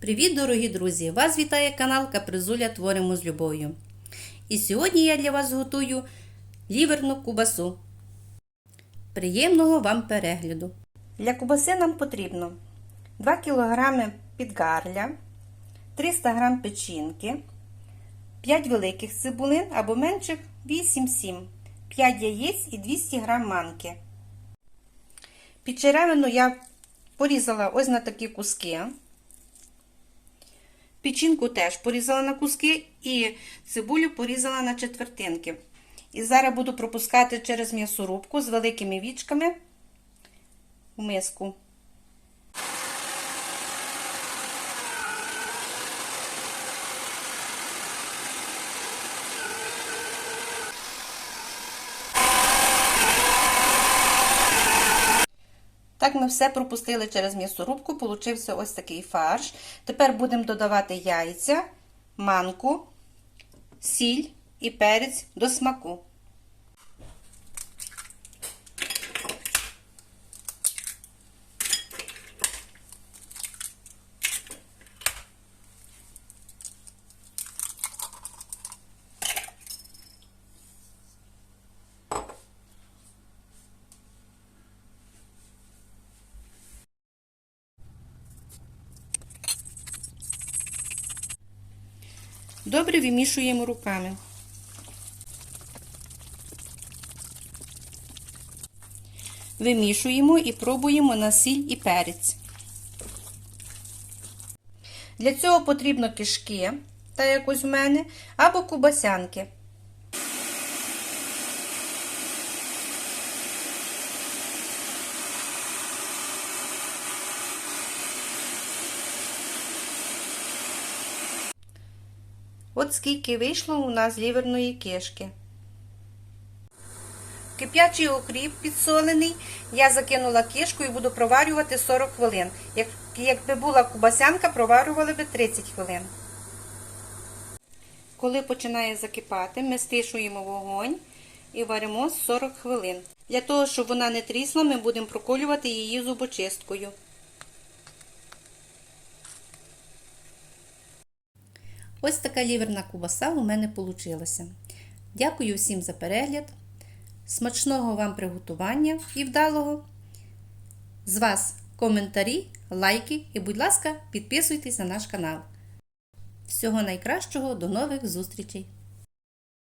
Привіт, дорогі друзі! Вас вітає канал Капризуля Творимо з любов'ю. І сьогодні я для вас готую ліверну кубасу. Приємного вам перегляду! Для кубаси нам потрібно 2 кг підгарля, 300 г печінки, 5 великих цибулин або менших 8-7, 5 яєць і 200 г манки. Під черевину я порізала ось на такі куски. Печінку теж порізала на куски і цибулю порізала на четвертинки. І зараз буду пропускати через м'ясорубку з великими вічками у миску. Так ми все пропустили через м'ясорубку, получився ось такий фарш. Тепер будемо додавати яйця, манку, сіль і перець до смаку. Добре вимішуємо руками. Вимішуємо і пробуємо на сіль і перець. Для цього потрібно кишки, та якось в мене, або кубасянки. От скільки вийшло у нас ліверної кишки. Кип'ячий окріп підсолений, я закинула кишку і буду проварювати 40 хвилин. Як, якби була кубасянка, проварювали би 30 хвилин. Коли починає закипати, ми стишуємо вогонь і варимо 40 хвилин. Для того, щоб вона не трісла, ми будемо проколювати її зубочисткою. Ось така ліверна кубаса у мене вийшла. Дякую всім за перегляд. Смачного вам приготування і вдалого. З вас коментарі, лайки і, будь ласка, підписуйтесь на наш канал. Всього найкращого, до нових зустрічей!